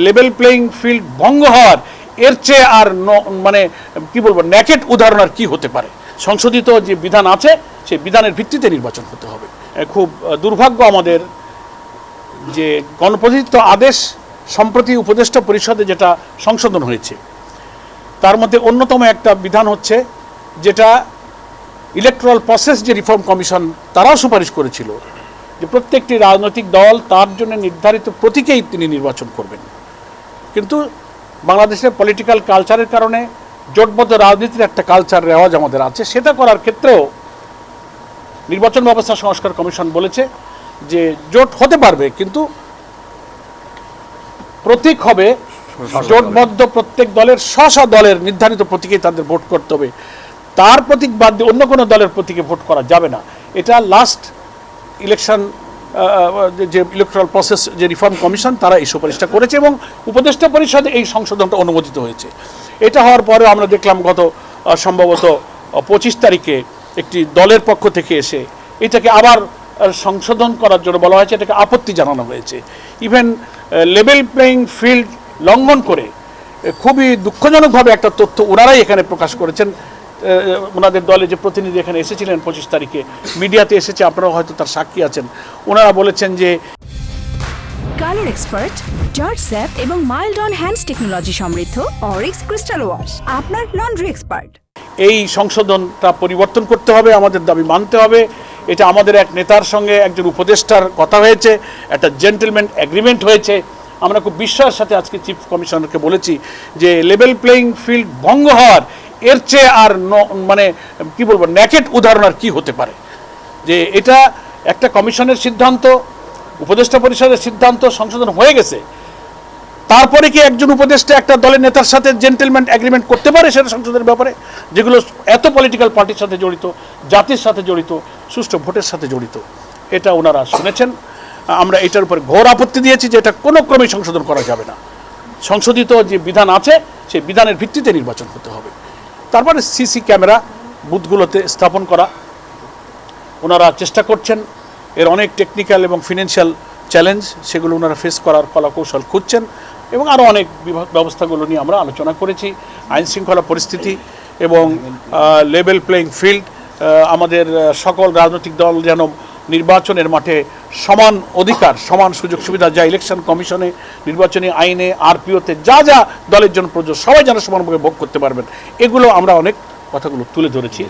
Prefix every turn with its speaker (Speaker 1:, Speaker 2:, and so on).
Speaker 1: Level playing field ভঙ্গ হওয়ার এর চেয়ে আর মানে কি বলব ন্যাকেট উদাহরণ আর কি হতে পারে? সংশোধিত যে বিধান আছে, সেই বিধানের ভিত্তিতে নির্বাচন হতে হবে। খুব দুর্ভাগ্য আমাদের যে গণপ্রতিনিধিত্ব আদেশ সম্প্রতি উপদেষ্টা পরিষদে যেটা সংশোধন হয়েছে, তার মধ্যে অন্যতম একটা বিধান হচ্ছে যেটা ইলেকট্রাল প্রসেস যে রিফর্ম কমিশন তারাও সুপারিশ করেছিল যে প্রত্যেকটি রাজনৈতিক দল তার জন্য নির্ধারিত প্রতীকেই তিনি নির্বাচন করবেন। কিন্তু বাংলাদেশের পলিটিক্যাল কালচারের কারণে জোটবদ্ধ রাজনীতির একটা কালচার রেওয়াজ আমাদের আছে। সেটা করার ক্ষেত্রেও নির্বাচন ব্যবস্থা সংস্কার কমিশন বলেছে যে জোট হতে পারবে কিন্তু প্রতীক হবে জোটবদ্ধ প্রত্যেক দলের স্ব স্ব দলের নির্ধারিত প্রতীকে তাদের ভোট করতে হবে। তার প্রতীক বাদ দিয়ে অন্য কোনো দলের প্রতীকে ভোট করা যাবে না। এটা লাস্ট ইলেকশন যে ইলেকট্রাল প্রসেস যে রিফর্ম কমিশন তারা এই সুপারিশটা করেছে এবং উপদেষ্টা পরিষদে এই সংশোধনটা অনুমোদিত হয়েছে। এটা হওয়ার পরেও আমরা দেখলাম গত সম্ভবত পঁচিশ তারিখে একটি দলের পক্ষ থেকে এসে এটাকে আবার সংশোধন করার জন্য বলা হয়েছে, এটাকে আপত্তি জানানো হয়েছে। ইভেন লেভেল প্লেইং ফিল্ড লঙ্ঘন করে খুবই দুঃখজনকভাবে একটা তথ্য ওনারাই এখানে প্রকাশ করেছেন। ওনাদের দলে যে প্রতিনিধি এখানে এসেছিলেন পঁচিশ তারিখে মিডিয়াতে এসেছে আপনারা হয়তো তার সাক্ষী আছেন। ওনারা বলেছেন যে
Speaker 2: কালার এক্সপার্ট জর্জ স্যাপ এবং মাইল্ড অন হ্যান্ডস টেকনোলজি সমৃদ্ধ অরিক্স ক্রিস্টাল ওয়াশ আপনার লন্ড্রি এক্সপার্ট
Speaker 1: এই সংশোধনটা পরিবর্তন করতে হবে আমাদের দাবি মানতে হবে। এটা আমাদের এক নেতার সঙ্গে একজন উপদেষ্টার কথা হয়েছে একটা জেন্টেলমেন্ট এগ্রিমেন্ট হয়েছে। আমরা খুব বিশ্বাসের সাথে আজকে চিফ কমিশনারকে বলেছি যে লেভেল প্লেইং ফিল্ড ভঙ্গ হওয়ার এর চেয়ে আর মানে কি বলব ন্যাকেট উদাহরণ আর কি হতে পারে? যে এটা একটা কমিশনের সিদ্ধান্ত, উপদেষ্টা পরিষদের সিদ্ধান্ত সংশোধন হয়ে গেছে। তারপরে কি একজন উপদেষ্টা একটা দলের নেতার সাথে জেন্টেলমেন্ট এগ্রিমেন্ট করতে পারে সেটা সংসদের ব্যাপারে? যেগুলো এত পলিটিক্যাল পার্টির সাথে জড়িত, জাতির সাথে জড়িত, সুষ্ঠু ভোটের সাথে জড়িত। এটা ওনারা শুনেছেন। আমরা এটার উপরে ঘোর আপত্তি দিয়েছি যে এটা কোনো ক্রমেই সংশোধন করা যাবে না। সংশোধিত যে বিধান আছে, সেই বিধানের ভিত্তিতে নির্বাচন হতে হবে। তারপরে সিসি ক্যামেরা বুথগুলোতে স্থাপন করা। ওনারা চেষ্টা করছেন এর অনেক টেকনিক্যাল এবং ফিনান্সিয়াল চ্যালেঞ্জ সেগুলো ওনারা ফেস করার কলাকৌশল খুঁজছেন এবং আরও অনেক বিভাগ ব্যবস্থাগুলো নিয়ে আমরা আলোচনা করেছি। আইন শৃঙ্খলা পরিস্থিতি এবং লেভেল প্লেইং ফিল্ড আমাদের সকল রাজনৈতিক দল যেন নির্বাচনের মাঠে সমান অধিকার, সমান সুযোগ সুবিধা, যা ইলেকশন কমিশনে নির্বাচনী আইনে আরপিওতে যা যা দলের জন্য প্রযোজ্য সবাই যেন সমানভাবে ভোগ করতে পারবেন, এগুলো আমরা অনেক কথাগুলো তুলে ধরেছি।